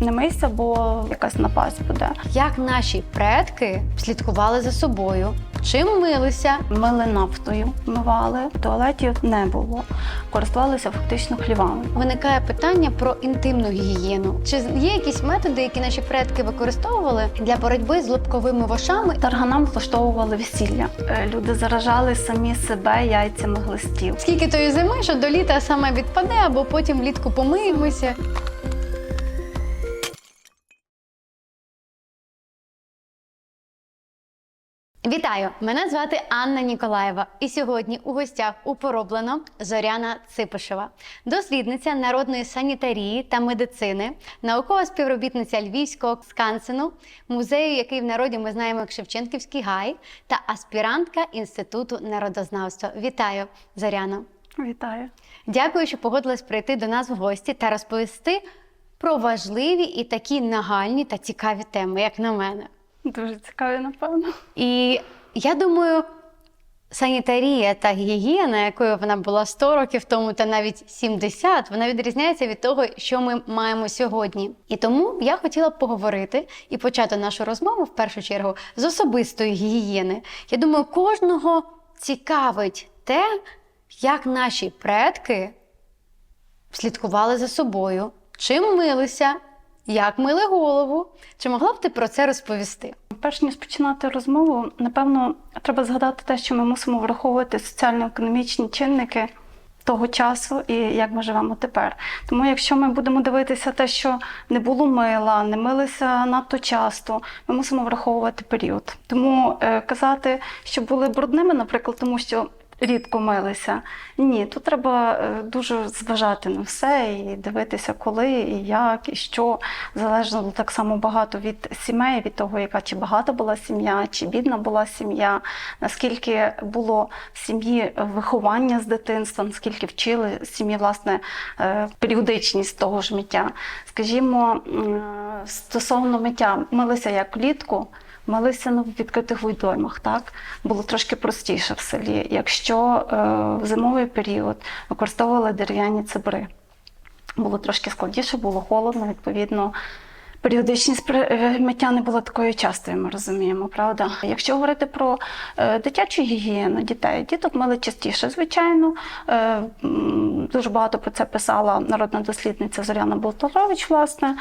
Не мийся, бо якась напасть буде. Як наші предки слідкували за собою, чим милися, Мили нафтою, вмивали, туалетів не було. Користувалися фактично хлівами. Виникає питання про інтимну гігієну. Чи є якісь методи, які наші предки використовували для боротьби з лобковими вошами? Тарганам влаштовували весілля. Е, Люди заражали самі себе яйцями глистів. Скільки тої зими, що до літа саме відпаде, або потім влітку помиємося. Вітаю! Мене звати Анна Ніколаєва. І сьогодні у гостях у пороблено Зоряна Ципишева, дослідниця народної санітарії та медицини, наукова співробітниця Львівського скансену, музею, який в народі ми знаємо як Шевченківський гай, та аспірантка Інституту народознавства. Вітаю, Зоряно! Вітаю. Дякую, що погодилась прийти до нас в гості та розповісти про важливі і такі нагальні та цікаві теми, як на мене. Дуже цікаві, напевно. І я думаю, санітарія та гігієна, якою вона була 100 років тому, та навіть 70, вона відрізняється від того, що ми маємо сьогодні. І тому я хотіла б поговорити і почати нашу розмову в першу чергу з особистої гігієни. Я думаю, кожного цікавить те, як наші предки слідкували за собою, чим милися, як мили голову. Чи могла б ти про це розповісти? Перш ніж починати розмову, напевно, треба згадати те, що ми мусимо враховувати соціально-економічні чинники того часу і як ми живемо тепер. Тому, якщо ми будемо дивитися те, що не було мила, не милися надто часто, ми мусимо враховувати період. Тому е, казати, що були брудними, наприклад, тому що. Рідко милися. Ні, тут треба е, дуже зважати на все і дивитися, коли, і як, і що. Залежно так само багато від сімей, від того, яка чи багата була сім'я, чи бідна була сім'я, наскільки було в сім'ї виховання з дитинства, наскільки вчили сім'ї, власне, е, періодичність того ж миття. Скажімо, стосовно миття, милися як влітку. Милися ну, в відкритих водоймах, так було трошки простіше в селі. Якщо е, в зимовий період використовували дерев'яні цибри, було трошки складніше, було холодно, відповідно. Періодичність е, миття не була такою частою, ми розуміємо, правда? Якщо говорити про е, дитячу гігієну дітей, діток мили частіше, звичайно. Е, дуже багато про це писала народна дослідниця Зоряна Болтарович, власне.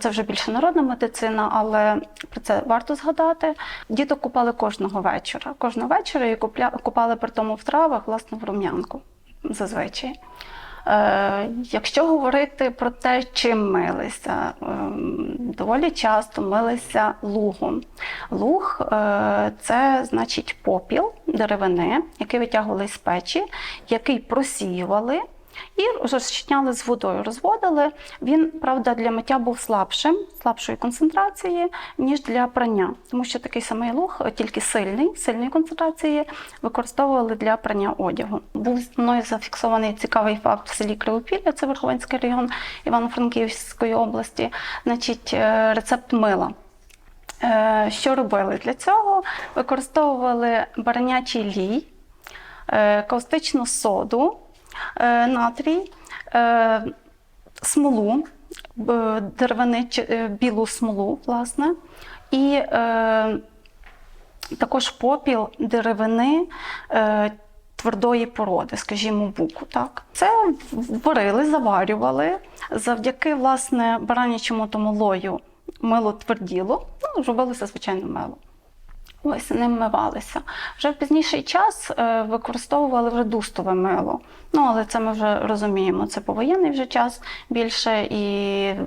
Це вже більше народна медицина, але про це варто згадати. Діток купали кожного вечора. Кожного вечора і купали при тому в травах, власне, в рум'янку зазвичай. Е, Якщо говорити про те, чим милися, ем, доволі часто милися лугом. Луг е, це значить попіл деревини, який витягували з печі, який просіювали. І розчиняли з водою, розводили. Він, правда, для миття був слабшим, слабшої концентрації, ніж для прання. Тому що такий самий луг, тільки сильний, сильної концентрації, використовували для прання одягу. Був мною зафіксований цікавий факт в селі Кривопілля, це Верховенський район Івано-Франківської області, значить, е, рецепт мила. Е, Що робили для цього? Використовували баранячий лій, е, каустичну соду, е, натрій, е, смолу, деревини, е, білу смолу, власне, і е, також попіл деревини. е, Твердої породи, скажімо, буку. Так. Це варили, заварювали. Завдяки власне баранячому тому лою мило тверділо, ну, робилося звичайно мило. Ось ним мивалися. Вже в пізніший час е, використовували вже дустове мило. Ну, але це ми вже розуміємо. Це повоєнний вже час більше і е,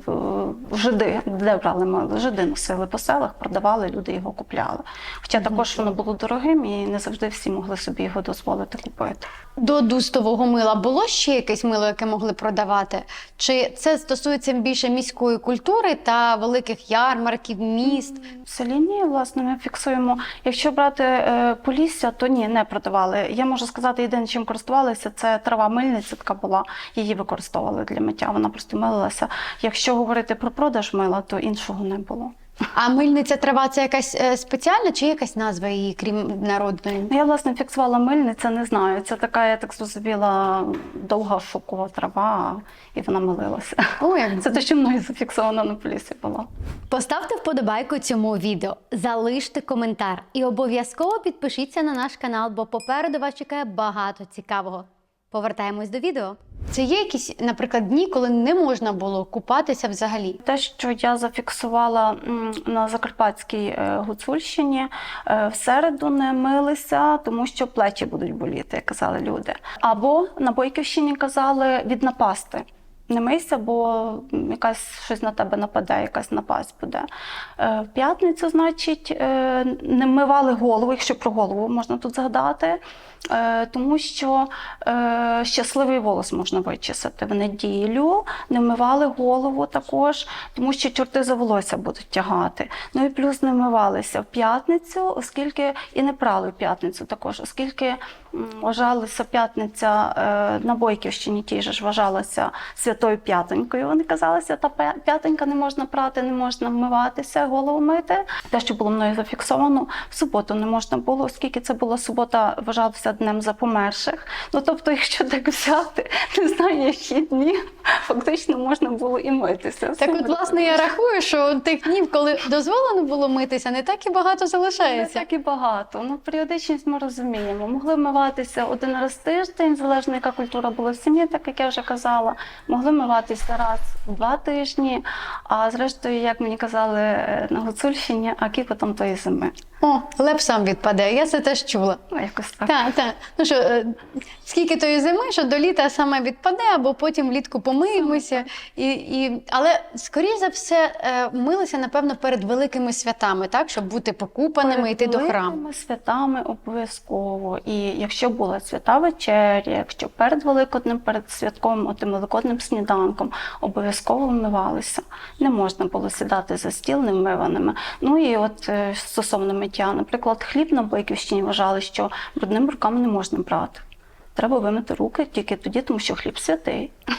жиди, де брали мило? Жиди носили по селах, продавали, люди його купляли. Хоча також воно було дорогим і не завжди всі могли собі його дозволити купити. До дустового мила було ще якесь мило, яке могли продавати? Чи це стосується більше міської культури та великих ярмарків, міст? В селі ні, власне, ми фіксуємо. Якщо брати е, Полісся, то ні, не продавали. Я можу сказати, єдине, чим користувалися, це трава мильниця така була, її використовували для миття. Вона просто милилася. Якщо говорити про продаж мила, то іншого не було. А мильниця трава це якась е, спеціальна чи якась назва її, крім народної? Ну, Я, власне, фіксувала мильниця, не знаю. Це така, я так зрозуміла, довга шокова трава, і вона милилася. О, як Це те, що мною зафіксовано на полісі було. Поставте вподобайку цьому відео, залиште коментар і обов'язково підпишіться на наш канал, бо попереду вас чекає багато цікавого. Повертаємось до відео. Це є якісь, наприклад, дні, коли не можна було купатися взагалі. Те, що я зафіксувала на Закарпатській е, Гуцульщині, е, в середу не милися, тому що плечі будуть боліти, казали люди. Або на Бойківщині казали від напасти. Не мийся, бо якась щось на тебе нападе, якась напасть буде. Е, В п'ятницю, значить, не мивали голову, якщо про голову можна тут згадати, тому що е, щасливий волос можна вичесати. В неділю не вмивали голову також, тому що чорти за волосся будуть тягати. Ну і плюс не вмивалися в п'ятницю, оскільки і не прали в п'ятницю також, оскільки вважалася п'ятниця е, на Бойківщині тій же ж вважалася святою п'ятонькою. Вони казалися, та п'я- п'ятонька не можна прати, не можна вмиватися, голову мити. Те, що було мною зафіксовано, в суботу не можна було, оскільки це була субота, вважалася днем за померших. Ну тобто, якщо так взяти, не знаю, які дні, фактично можна було і митися. Так, от, власне, я рахую, що тих днів, коли дозволено було митися, не так і багато залишається. Не так і багато. Ну, періодичність ми розуміємо. Могли вмиватися один раз в тиждень, залежно яка культура була в сім'ї, так як я вже казала. Могли вмиватися раз в два тижні. А зрештою, як мені казали на Гуцульщині, а кіпа там тої зими. О, леп сам відпаде. Я це теж чула. Ну, якось так. Так, так. Ну що, е, скільки тої зими, що до літа саме відпаде, або потім влітку помиємося. І, і... Але, скоріш за все, е, милися, напевно, перед великими святами, так? Щоб бути покупаними, йти до храму. Великими святами обов'язково. І якщо була свята вечеря, якщо перед Великоднем, перед святком, отим великодним сніданком, обов'язково вмивалися. Не можна було сідати за стіл невмиваними. Ну і от е, стосовно миття, наприклад, хліб на Бойківщині вважали, що брудними руками не можна брати. Треба вимити руки тільки тоді, тому що хліб святий.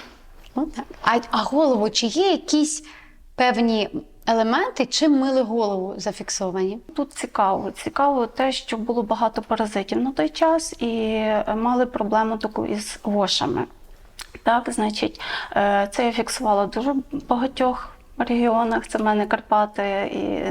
Ну, так. А, а голову, чи є якісь певні елементи, чим мили голову зафіксовані? Тут цікаво. Цікаво те, що було багато паразитів на той час і е, мали проблему таку із вошами. Так, значить, е, це я фіксувала дуже багатьох регіонах. Це в мене Карпати і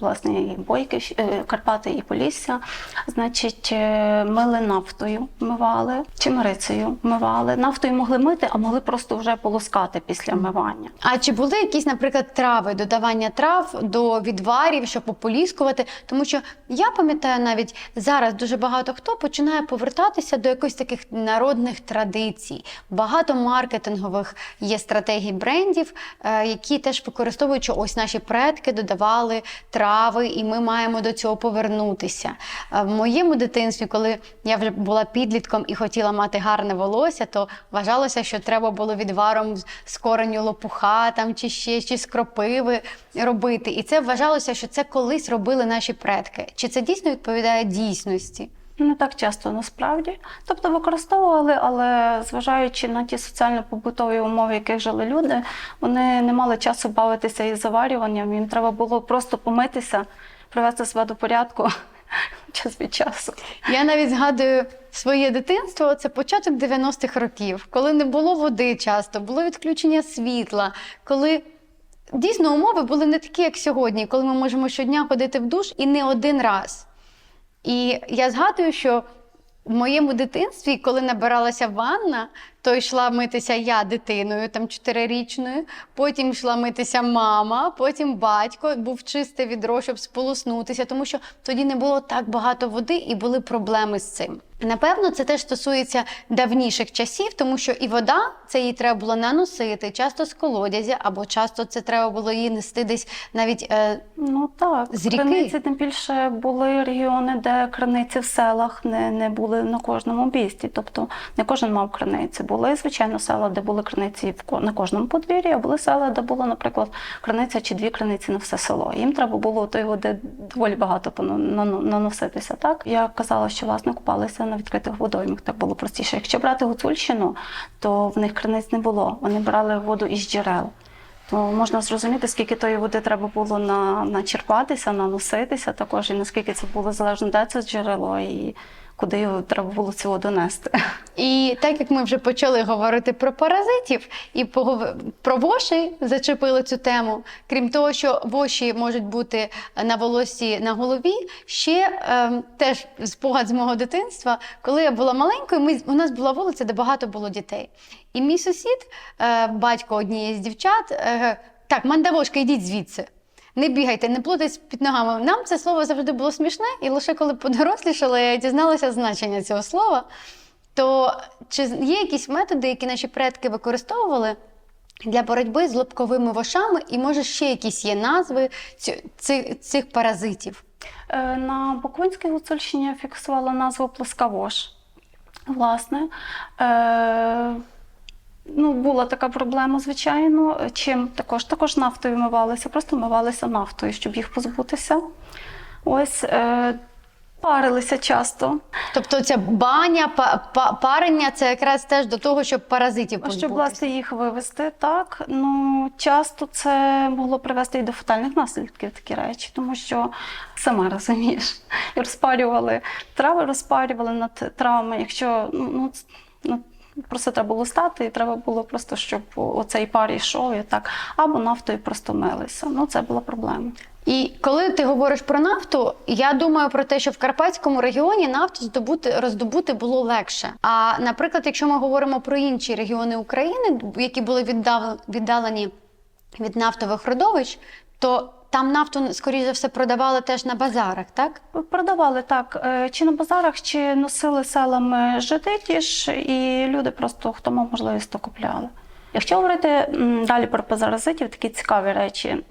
власне і Бойки, е, Карпати і Полісся. Значить, е, мили нафтою, мивали, чимерицею мивали. Нафтою могли мити, а могли просто вже полоскати після мивання. А чи були якісь, наприклад, трави, додавання трав до відварів, щоб пополіскувати? Тому що я пам'ятаю навіть зараз дуже багато хто починає повертатися до якихось таких народних традицій. Багато маркетингових є стратегій брендів, е, які теж використовують, що ось наші предки додавали трави, і ми маємо до цього повернутися. Е, В моєму дитинстві, коли я вже була підлітком і хотіла мати гарне волосся, то вважалося, що треба було відваром з- кореню лопуха там чи ще чи з кропиви робити. І це вважалося, що це колись робили наші предки. Чи це дійсно відповідає дійсності? Не так часто насправді. Тобто використовували, але зважаючи на ті соціально-побутові умови, в яких жили люди, вони не мали часу бавитися із заварюванням. Їм треба було просто помитися, привести себе до порядку час від часу. Я навіть згадую своє дитинство, це початок 90-х років, коли не було води часто, було відключення світла, коли дійсно умови були не такі, як сьогодні, коли ми можемо щодня ходити в душ і не один раз. І я згадую, що в моєму дитинстві, коли набиралася ванна, то йшла митися я дитиною, там чотирирічною, потім йшла митися мама, потім батько, був чисте відро, щоб сполоснутися, тому що тоді не було так багато води і були проблеми з цим. Напевно, це теж стосується давніших часів, тому що і вода це її треба було наносити, часто з колодязя, або часто це треба було її нести десь навіть е, Ну так, З ріки? криниці тим більше були регіони, де криниці в селах не, не були на кожному обійсті. Тобто не кожен мав криниці. Були, звичайно, села, де були криниці на кожному подвір'ї, а були села, де було, наприклад, криниця чи дві криниці на все село. Їм треба було тої води доволі багато наноситися. Так я казала, що власне купалися на відкритих водоймах. Так було простіше. Якщо брати Гуцульщину, то в них криниць не було. Вони брали воду із джерел. то можна зрозуміти, скільки тої води треба було на, начерпатися, наноситися також, і наскільки це було залежно, де це джерело і куди його треба було цю воду нести. І так як ми вже почали говорити про паразитів і про воші зачепили цю тему, крім того, що воші можуть бути на волосі на голові, ще ем, теж спогад з мого дитинства, коли я була маленькою, ми, у нас була вулиця, де багато було дітей. І мій сусід, е, батько однієї з дівчат, е, так, мандавошка, йдіть звідси. Не бігайте, не плутайтесь під ногами. Нам це слово завжди було смішне, і лише коли подорослішала, я дізналася значення цього слова. То чи є якісь методи, які наші предки використовували для боротьби з лобковими вошами, і може ще якісь є назви цих, цих паразитів? Е, На Буковинській Гуцульщині я фіксувала назву плескавош. Власне, е, ну, була така проблема, звичайно. Чим також, також нафтою мивалися, просто мивалися нафтою, щоб їх позбутися. Ось е, парилися часто. Тобто ця баня, па, па- парення це якраз теж до того, щоб паразитів Щоб позбутися. власне їх вивести, так ну часто це могло привести і до фатальних наслідків такі речі, тому що сама розумієш, і розпарювали трави, розпарювали над травами. Якщо ну, ну просто треба було стати, і треба було просто, щоб оцей пар йшов і так, або нафтою просто милися. Ну це була проблема. І коли ти говориш про нафту, я думаю про те, що в Карпатському регіоні нафту здобути роздобути було легше. А наприклад, якщо ми говоримо про інші регіони України, які були віддав- віддалені від нафтових родовищ, то там нафту, скоріш за все, продавали теж на базарах, так? Продавали так, е, чи на базарах, чи носили селами жиди ті ж, і люди просто хто мав можливість, то купляли. Якщо говорити далі про паразитів, такі цікаві речі,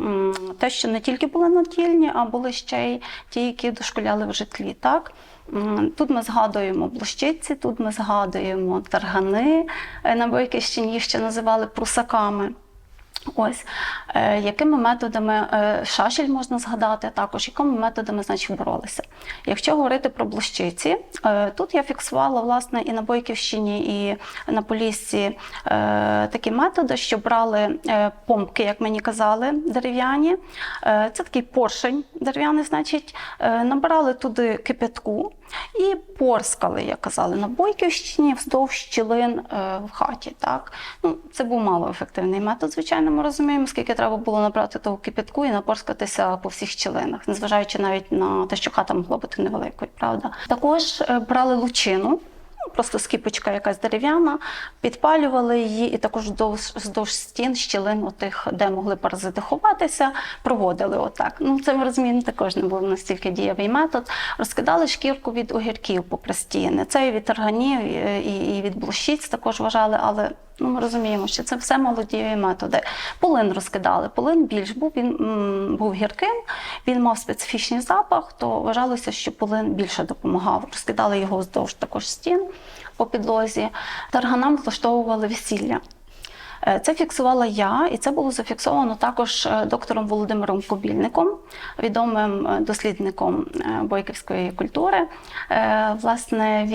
те, що не тільки були натільні, а були ще й ті, які дошкуляли в житлі. Так? Тут ми згадуємо блощиці, тут ми згадуємо таргани, е, на Бойківщині їх ще називали прусаками. Ось е, якими методами е, шашель можна згадати, також якими методами значить боролися. Якщо говорити про блощиці, е, тут я фіксувала власне і на Бойківщині, і на Поліссі такі методи, що брали помпки, як мені казали, дерев'яні. Це такий поршень дерев'яний, значить, набирали туди кипятку і порскали, як казали, на Бойківщині вздовж щілин е, в хаті. Так? Ну, це був малоефективний метод, звичайно, ми розуміємо, скільки треба було набрати того кипятку і напорскатися по всіх щілинах, незважаючи навіть на те, що хата могла бути невеликою, правда. Також е, брали лучину. Ну, Просто скіпочка якась дерев'яна, підпалювали її і також вздовж, стін, щілин, отих, де могли паразити ховатися, проводили отак. Ну, це розуміємо, також не був настільки дієвий метод. Розкидали шкірку від огірків попри стіни. Це і від тарганів, і, і, і від блощиць також вважали, але ну, ми розуміємо, що це все молоді методи. Полин розкидали. Полин більш був, він був гірким, він мав специфічний запах, то вважалося, що полин більше допомагав. Розкидали його вздовж також стін по підлозі. Тарганам влаштовували весілля. Е, Це фіксувала я, і це було зафіксовано також е, доктором Володимиром Кобільником, відомим е, дослідником бойківської культури. Власне,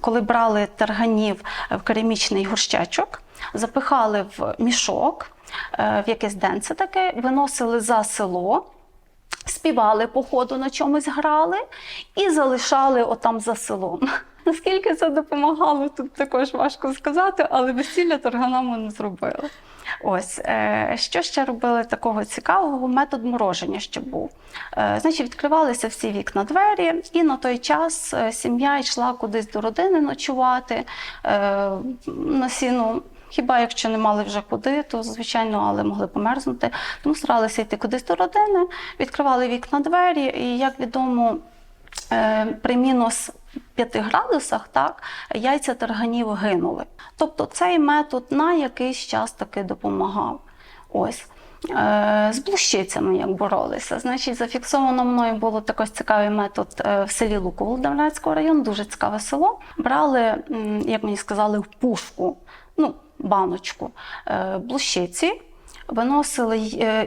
коли брали тарганів в керамічний горщачок, запихали в мішок, в якесь денце таке, виносили за село. Співали по ходу на чомусь грали і залишали отам за селом. Наскільки це допомагало, тут також важко сказати, але весілля торганам ми не зробили. Ось е, що ще робили такого цікавого? Метод мороження ще був. Е, Значить, відкривалися всі вікна двері, і на той час е, сім'я йшла кудись до родини ночувати на сіну. Хіба якщо не мали вже куди, то звичайно, але могли померзнути. Тому старалися йти кудись до родини, відкривали вікна двері, і як відомо, е, при мінус 5 градусах так, яйця тарганів гинули. Тобто цей метод на якийсь час таки допомагав. Ось. Е, З блущицями як боролися. Значить, зафіксовано мною було також цікавий метод е, в селі Луку району, дуже цікаве село. Брали, як мені сказали, в пушку, ну, баночку е, блущиці, виносили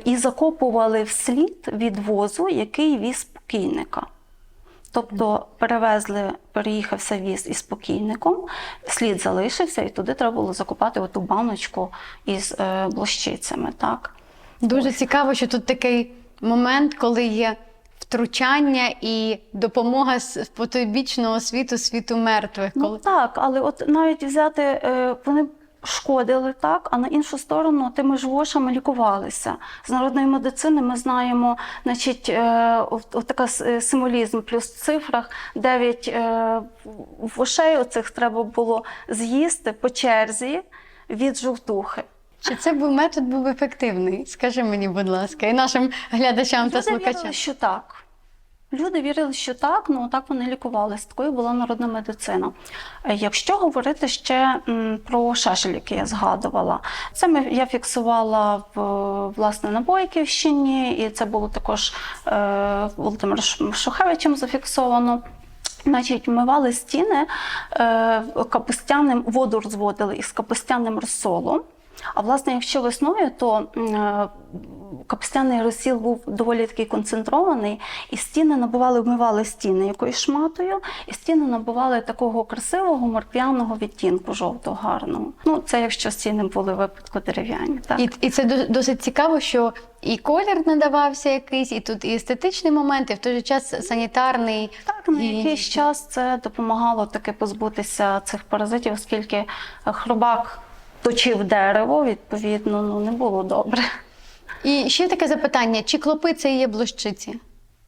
і закопували вслід від возу, який віз покійника. Тобто перевезли, переїхався віз із покійником, слід залишився, і туди треба було закупати оту баночку із е, блощицями. Так? Дуже цікаво, що тут такий момент, коли є втручання і допомога з потойбічного світу, світу мертвих. Ну так, але от навіть взяти, е, вони шкодили так, а на іншу сторону тими ж вошами лікувалися. З народної медицини ми знаємо, значить, е, от, от така е, символізм плюс в цифрах 9 е, вошей оцих треба було з'їсти по черзі від жовтухи. Чи це був метод був ефективний? Скажи мені, будь ласка, і нашим глядачам та слухачам. вірили, що так. Люди вірили, що так, ну так вони лікувалися. Такою була народна медицина. Е, Якщо говорити ще про шашель, який я згадувала, це ми, я фіксувала в, власне на Бойківщині, і це було також е, Володимиром Шухевичем зафіксовано. Значить, вмивали стіни е, капустяним, воду розводили із капустяним розсолом. А власне, якщо весною, то е, капустяний розсіл був доволі такий концентрований, і стіни набували, вмивали стіни якоюсь шматою, і стіни набували такого красивого морквяного відтінку, жовтого, гарного. Ну, це якщо стіни були випадку дерев'яні. Так? І, і це досить цікаво, що і колір надавався якийсь, і тут і естетичний момент, і в той же час санітарний. Так, на І- якийсь час це допомагало таки позбутися цих паразитів, оскільки хробак точив дерево, відповідно, ну не було добре. І ще таке запитання: чи клопи це є блощиці?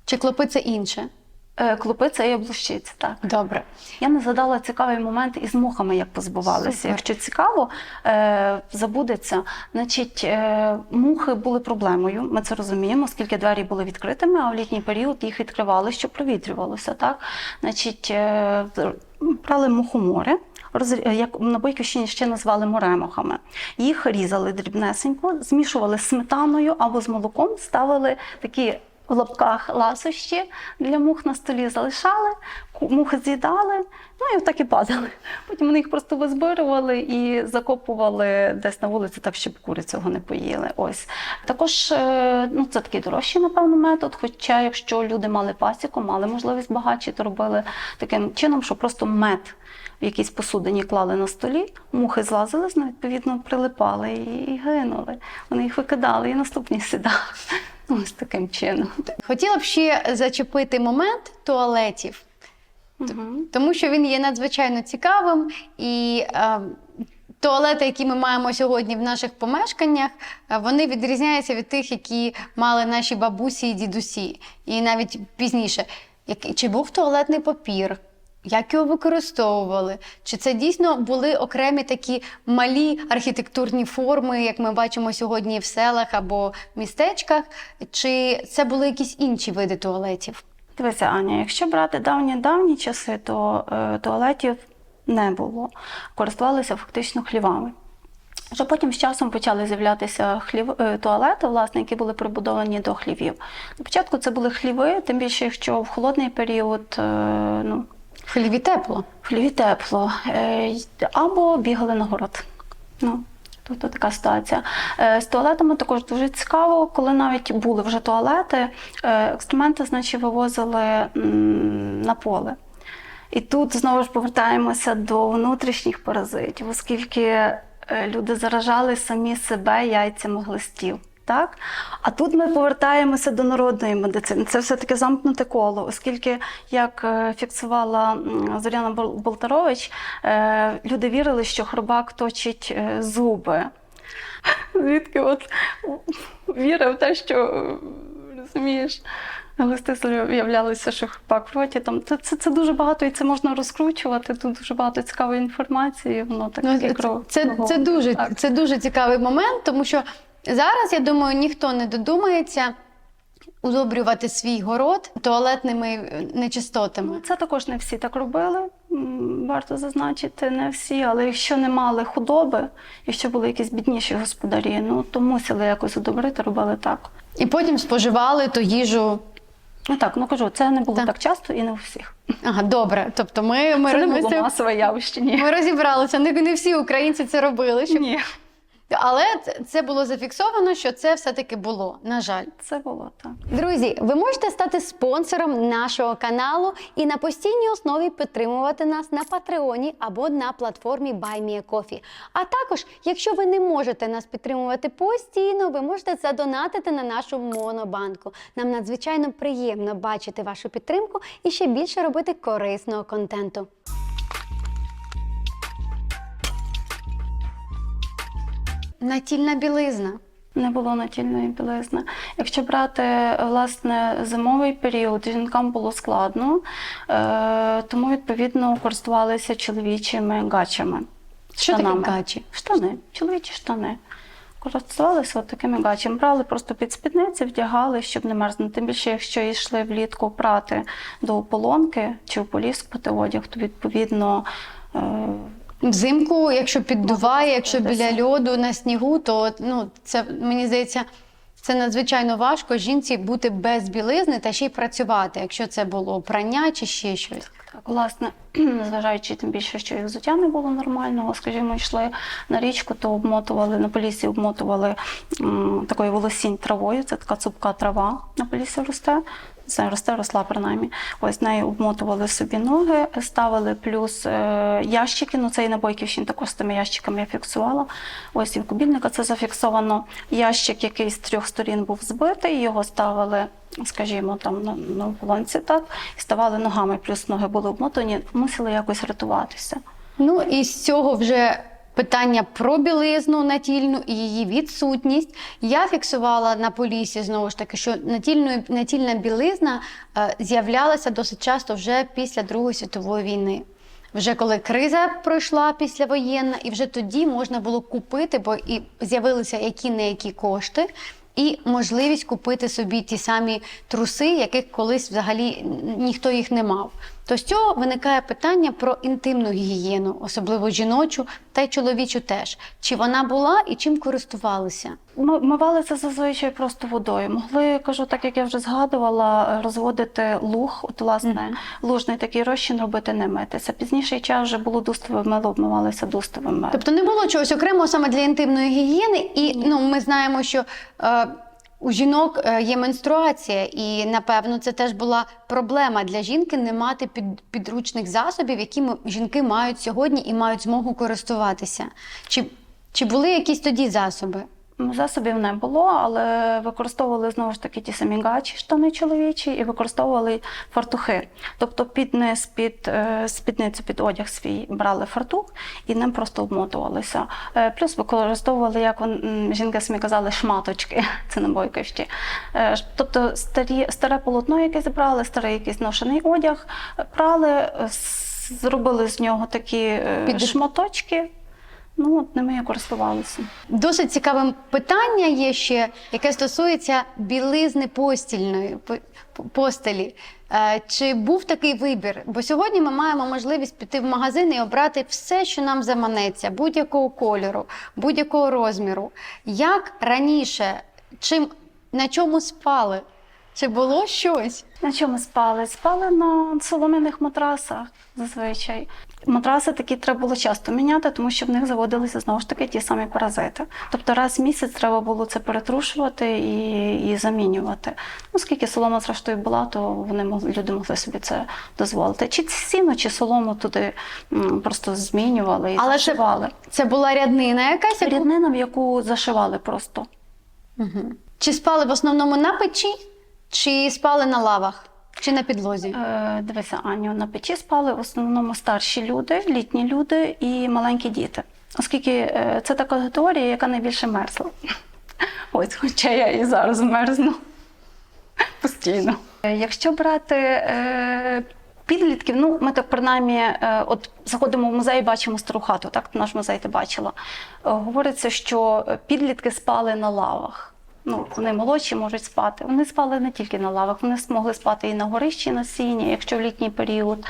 Чи клопи це інше? Е, Клопи це є блощиці, так. Добре. Я не задала цікавий момент із мухами, як позбувалися. Супер. Якщо цікаво, е, забудеться. Значить, е, мухи були проблемою. Ми це розуміємо, оскільки двері були відкритими, а в літній період їх відкривали, щоб провітрювалося. Так? Значить, брали мухомори. Е, Як на Бойківщині ще назвали моремохами. Їх різали дрібнесенько, змішували з сметаною або з молоком, ставили такі в лапках ласощі для мух на столі залишали, мухи з'їдали, ну і так і падали. Потім вони їх просто визбирували і закопували десь на вулиці, так щоб кури цього не поїли. Ось також е, ну це такий дорожчий, напевно, метод. Хоча, якщо люди мали пасіку, мали можливість багатші, то робили таким чином, що просто мед. В якійсь посудині клали на столі, мухи злазили, з відповідно прилипали і гинули. Вони їх викидали і наступні сідали. Ось таким чином. Хотіла б ще зачепити момент туалетів. Мгм. тому що він є надзвичайно цікавим. І е, туалети, які ми маємо сьогодні в наших помешканнях, е, вони відрізняються від тих, які мали наші бабусі і дідусі, і навіть пізніше. Чи був туалетний папір? Як його використовували? Чи це дійсно були окремі такі малі архітектурні форми, як ми бачимо сьогодні в селах або містечках? Чи це були якісь інші види туалетів? Дивися, Аня, якщо брати давні-давні часи, то е, туалетів не було. Користувалися фактично хлівами. Вже потім з часом почали з'являтися хлів, е, туалети, власне, які були прибудовані до хлівів. Спочатку це були хліви, тим більше, якщо в холодний період е, ну, В хліві тепло. в хліві тепло, е, або бігали на город. Ну, тобто така ситуація. Е, З туалетами також дуже цікаво, коли навіть були вже туалети, екструменти значить, вивозили на поле. І тут знову ж повертаємося до внутрішніх паразитів, оскільки е, люди заражали самі себе яйцями глистів. Так? А тут ми повертаємося до народної медицини. Це все-таки замкнуте коло, оскільки, як е, фіксувала Зоряна Болтарович, е, люди вірили, що хробак точить е, зуби. Звідки от віра в те, що розумієш, глисти виявлялися, що хробак в роті. Там це, це, це дуже багато і це можна розкручувати. Тут дуже багато цікавої інформації. Воно так Ну, це, це, це, дуже, Так. це дуже цікавий момент, тому що зараз, я думаю, ніхто не додумається удобрювати свій город туалетними нечистотами. Ну, Це також не всі так робили. Варто зазначити, не всі, але якщо не мали худоби, якщо були якісь бідніші господарі, ну то мусили якось удобрити, робили так. І потім споживали ту їжу. Ну так, ну кажу, це не було Так. так, часто і не у всіх. Ага, добре. Тобто ми, ми, Це не ми, було масове явище. Ні. ми розібралися. Не, не всі українці це робили. Щоб... Ні. Але це- було зафіксовано, що це все-таки було. На жаль. Це було так. Друзі, ви можете стати спонсором нашого каналу і на постійній основі підтримувати нас на Патреоні або на платформі BuyMeACoffee. А також, якщо ви не можете нас підтримувати постійно, ви можете задонатити на нашу монобанку. Нам надзвичайно приємно бачити вашу підтримку і ще більше робити корисного контенту. Натільна білизна. Не було натільної білизни. Якщо брати власне зимовий період, жінкам було складно, е, тому відповідно користувалися чоловічими гачами. Що таке гачі? Штани, чоловічі штани. Користувалися от такими гачами. Брали просто під спідниці, вдягали, щоб не мерзнути. Тим більше, якщо йшли влітку прати до ополонки чи в ополіскувати одяг, то відповідно. Взимку, якщо піддуває, якщо біля льоду на снігу, то ну це мені здається. Це надзвичайно важко жінці бути без білизни та ще й працювати, якщо це було прання чи ще щось. Так, власне, зважаючи тим більше, що і взуття не було нормального, скажімо, йшли на річку, то обмотували на полісі, обмотували м, такою волосінь травою. Це така цупка трава на полісі росте. Росте, росла принаймні. Ось нею обмотували собі ноги, ставили плюс е, ящики. Ну це і на Бойківщині також з тими ящиками я фіксувала. Ось і в кубільника це зафіксовано. Ящик, який з трьох сторін був збитий, його ставили скажімо, там на, на оболонці, так, ставали ногами, плюс ноги були обмотані, мусили якось рятуватися. Ну і з цього вже питання про білизну натільну і її відсутність. Я фіксувала на полісі знову ж таки, що натільною натільна білизна е, з'являлася досить часто вже після Другої світової війни. Вже коли криза пройшла післявоєнна, і вже тоді можна було купити, бо і з'явилися які не які кошти, і можливість купити собі ті самі труси, яких колись взагалі ніхто їх не мав. То з цього виникає питання про інтимну гігієну, особливо жіночу та й чоловічу теж. Чи вона була і чим користувалися? Ми мивали це зазвичай просто водою. Могли, кажу, так як я вже згадувала, розводити луг, от власне лужний такий розчин робити не митися. Пізніший час вже було дустове мило, обмивалися дустовим милом. Тобто не було чогось окремого саме для інтимної гігієни, і ну ми знаємо, що. Е, у жінок е, є менструація, і напевно це теж була проблема для жінки не мати під, підручних засобів, які жінки мають сьогодні і мають змогу користуватися. Чи, чи були якісь тоді засоби? Засобів не було, але використовували знову ж таки ті самі гачі, штани чоловічі, і використовували фартухи. Тобто під низ, під е, спідницю, під одяг свій брали фартух і ним просто обмотувалися. Е, Плюс використовували, як жінки самі казали, шматочки. Це на бойківщі. Е, Тобто старі, старе полотно, яке зібрали, старий якийсь ношений одяг, прали, зробили з нього такі е, Під- шматочки. Ну, от ними я користувалася. Досить цікавим питання є ще, яке стосується білизни постільної по- по- постелі. Е, Чи був такий вибір? Бо сьогодні ми маємо можливість піти в магазин і обрати все, що нам заманеться, будь-якого кольору, будь-якого розміру. Як раніше, чим на чому спали? Чи було щось? На чому спали? Спали на солом'яних матрасах зазвичай. Матраси такі треба було часто міняти, тому що в них заводилися знову ж таки ті самі паразити. Тобто раз в місяць треба було це перетрушувати і, і замінювати. Ну, скільки солома зрештою була, то вони могли, люди могли собі це дозволити. Чи сіно, чи солому туди м, просто змінювали і Але зашивали. це була ряднина якась? Ріднина, в яку зашивали просто. Мгм. Чи спали в основному на печі, чи спали на лавах, чи на підлозі? Е, Дивися, Аню, на печі спали в основному старші люди, літні люди і маленькі діти. Оскільки е, це та категорія, яка найбільше мерзла. Ось, хоча я і зараз мерзну постійно. Е, Якщо брати е, підлітків, ну ми так принаймні, е, от заходимо в музей, бачимо стару хату, так наш музей ти бачила. Е, говориться, що підлітки спали на лавах. Ну, вони молодші можуть спати. Вони спали не тільки на лавах, вони змогли спати і на горищі, і на сіні, якщо в літній період.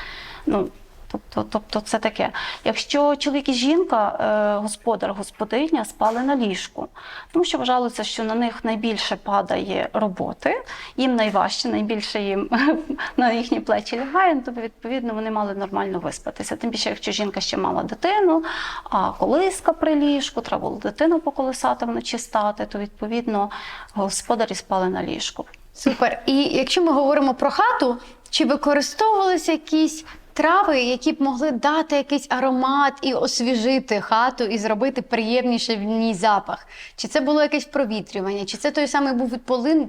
Ну, Тобто, тобто це таке. Якщо чоловік і жінка, е, господар, господиня спали на ліжку, тому що вважалося, що на них найбільше падає роботи, їм найважче, найбільше їм на їхні плечі лягає, то відповідно вони мали нормально виспатися. Тим більше, якщо жінка ще мала дитину, а колиска при ліжку, треба було дитину поколисати вночі стати, то відповідно господарі спали на ліжку. Супер. І якщо ми говоримо про хату, чи використовувалися якісь трави, які б могли дати якийсь аромат і освіжити хату, і зробити приємніше в ній запах? Чи це було якесь провітрювання, чи це той самий був полин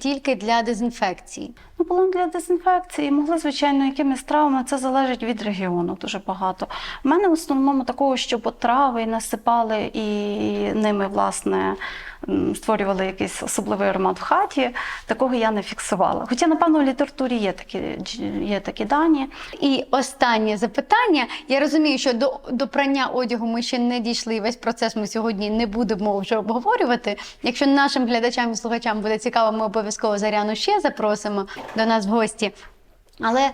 тільки для дезінфекції? Полон для дезінфекції могли, звичайно, якимись травмами. Це залежить від регіону дуже багато. У мене в основному такого, щоб трави насипали і ними, власне, створювали якийсь особливий аромат в хаті. Такого я не фіксувала. Хоча, напевно, в літературі є такі, є такі дані. І останнє запитання. Я розумію, що до, до прання одягу ми ще не дійшли. Весь процес ми сьогодні не будемо вже обговорювати. Якщо нашим глядачам і слухачам буде цікаво, ми обов'язково Заряну ще запросимо до нас в гості. Але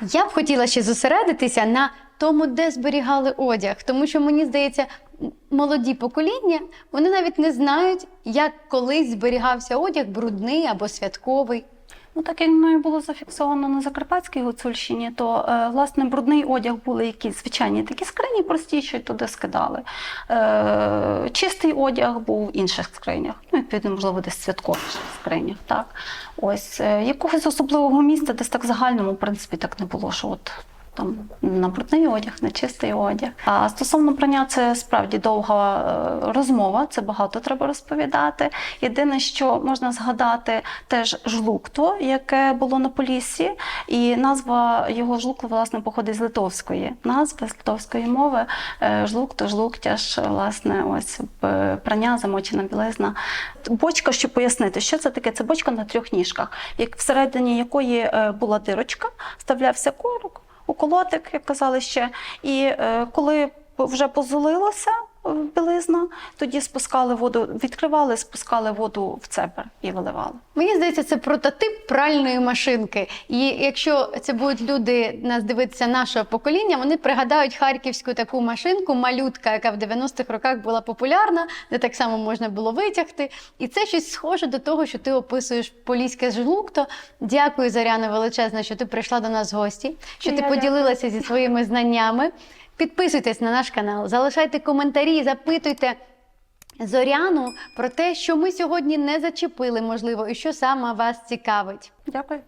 я б хотіла ще зосередитися на тому, де зберігали одяг, тому що мені здається, молоді покоління вони навіть не знають, як колись зберігався одяг брудний або святковий. Ну, так як мною було зафіксовано на Закарпатській Гуцульщині, то е, власне брудний одяг були якісь звичайні такі скрині, прості, що й туди скидали. Е, чистий одяг був в інших скринях. Ну, відповідно, можливо, десь святкових скринях. Так. Ось е, якогось особливого місця, десь так в загальному, в принципі, так не було, що от. Там на брудний одяг, на чистий одяг. А стосовно прання, це справді довга е, розмова, це багато треба розповідати. Єдине, що можна згадати, теж жлукто, яке було на Поліссі, і назва його жлукто, власне, походить з литовської назви, з литовської мови. Е, Жлукто, жлуктяш, власне, ось прання, замочена білизна. Бочка, щоб пояснити, що це таке? Це бочка на трьох ніжках, як всередині якої е, була дирочка, вставлявся корок, уколотик, як казали ще. І е, коли вже позолилося білизна, тоді спускали воду, відкривали, спускали воду в цепер і виливали. Мені здається, це прототип пральної машинки. І якщо це будуть люди нас дивитися нашого покоління, вони пригадають харківську таку машинку, малютка, яка в 90-х роках була популярна, де так само можна було витягти. І це щось схоже до того, що ти описуєш поліське жлукто. Дякую, Заряна, величезна, що ти прийшла до нас в гості, що ти Я поділилася зі своїми знаннями. Підписуйтесь на наш канал, залишайте коментарі, запитуйте. Зоряну про те, що ми сьогодні не зачепили, можливо, і що саме вас цікавить. Дякую.